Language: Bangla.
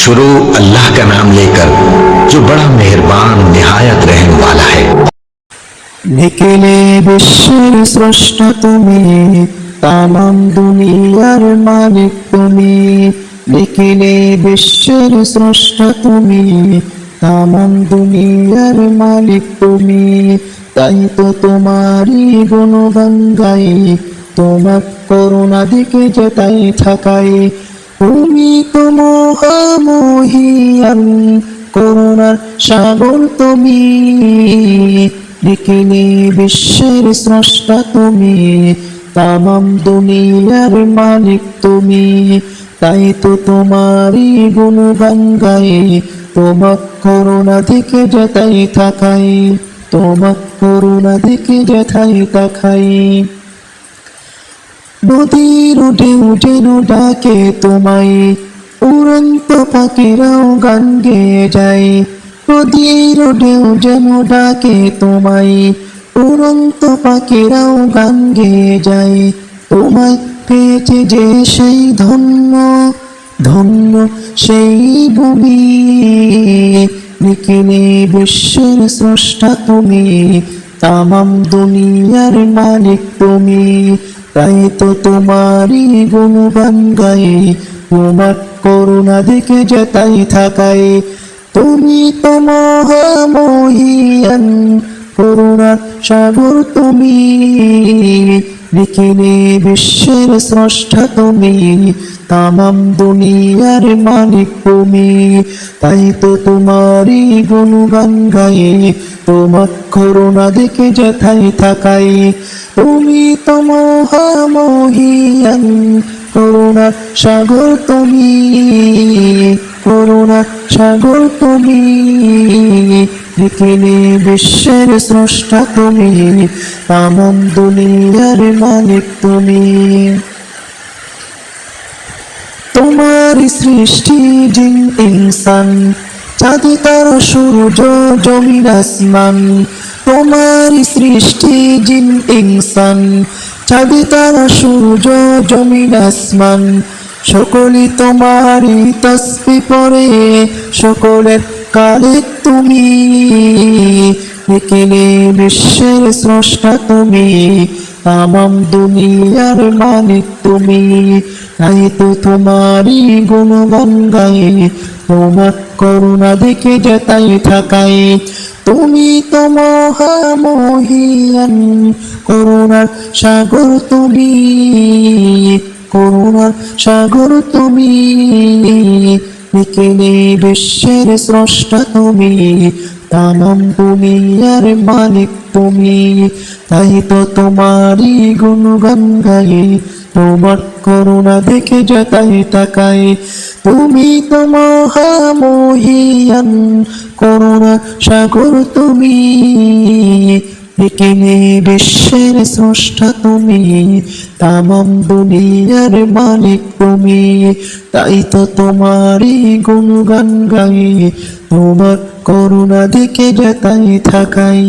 शुरू अल्लाह का नाम लेकर जो बड़ा मेहरबान निहायत रहम वाला है নিখিলে বিশ্বের স্রষ্টা তুমি তামাম দুনিয়ার মালিক তুমি নিখিলে বিশ্বের স্রষ্টা তুমি তামাম দুনিয়ার মালিক তুমি তাই তো তোমারই গুণগান গাই তোমার করুণা দিকে যে তাই থাকাই তুমি তো মহামহিয়ান, করুণার সাগর তুমি। দেখিনি বিশ্বের স্রষ্টা তুমি, তামাম দুনিয়ার মালিক তুমি। তাই তো তোমারই গুণগান গাই তোমার করুণা দিকে যেতাই থাকাই তোমার করুণা দিকে যেথাই তাকাই নদীর উঠে উঠে ডাকে তোমায়। উড়ন্ত পাখিরাও গান গেয়ে যায়। নদীর ঢেউ যেন ডাকে তোমায়। উড়ন্ত পাখিরাও গান গেয়ে যায়। তোমায় পেয়েছে যে সেই ধন্য ধন্য সেই ভূমি। নিখিলে বিশ্বের স্রষ্টা তুমি, তামাম দুনিয়ার মালিক তুমি। তাই তো তোমারই গুণগান গাই তোমার করুণা দিকে যেতাই থাকাই। তুমি তো মহামহিয়ান করুণার সাগর তুমি নিখিলে বিশ্বের স্রষ্টা তুমি, তামাম দুনিয়ার মালিক তুমি। তাই তো তোমারই গুণগান গাই, তোমার করুণা দেখে যেথাই থাকাই। তুমি তো মহামহিয়ান করুণার সাগর তুমি করুণার সাগর তুমি। নিখিলে বিশ্বের স্রষ্টা তুমি তামাম দুনিয়ার মালিক তুমি। তোমার সৃষ্টি জিন, ইনসান চাঁদি তার সূর্য, জমিন, আসমান। তোমার সৃষ্টি জিন, ইনসান চাঁদি তার সূর্য, জমিন, আসমান। সকলই তোমারই তসবি পরে, সকলের কালে তুমি নিখিলে বিশ্বের স্রষ্টা তুমি, তামাম দুনিয়ার মালিক তুমি। তাই তো তোমারই গুণগান গাই, তোমার করুণা দেখে যেতাই থাকাই তুমি তো মহামহিয়ান, করুণার সাগর তুমি, করুণার সাগর তুমি। নিখিলে বিশ্বের স্রষ্টা তুমি? তামাম আর মালিক তুমি। তাই তো তোমারই গুণগান গাই। তোমার করুণা দেখে যেতাই তাকাই। তুমি তো মহামহিয়ান, করুণা সাগর তুমি। নিখিলে বিশ্বের স্রষ্টা তুমি, তামাম দুনিয়ার মালিক তুমি। তাই তো তোমারই গুণগান গাই, তোমার করুণা দিকে যেতাই থাকাই।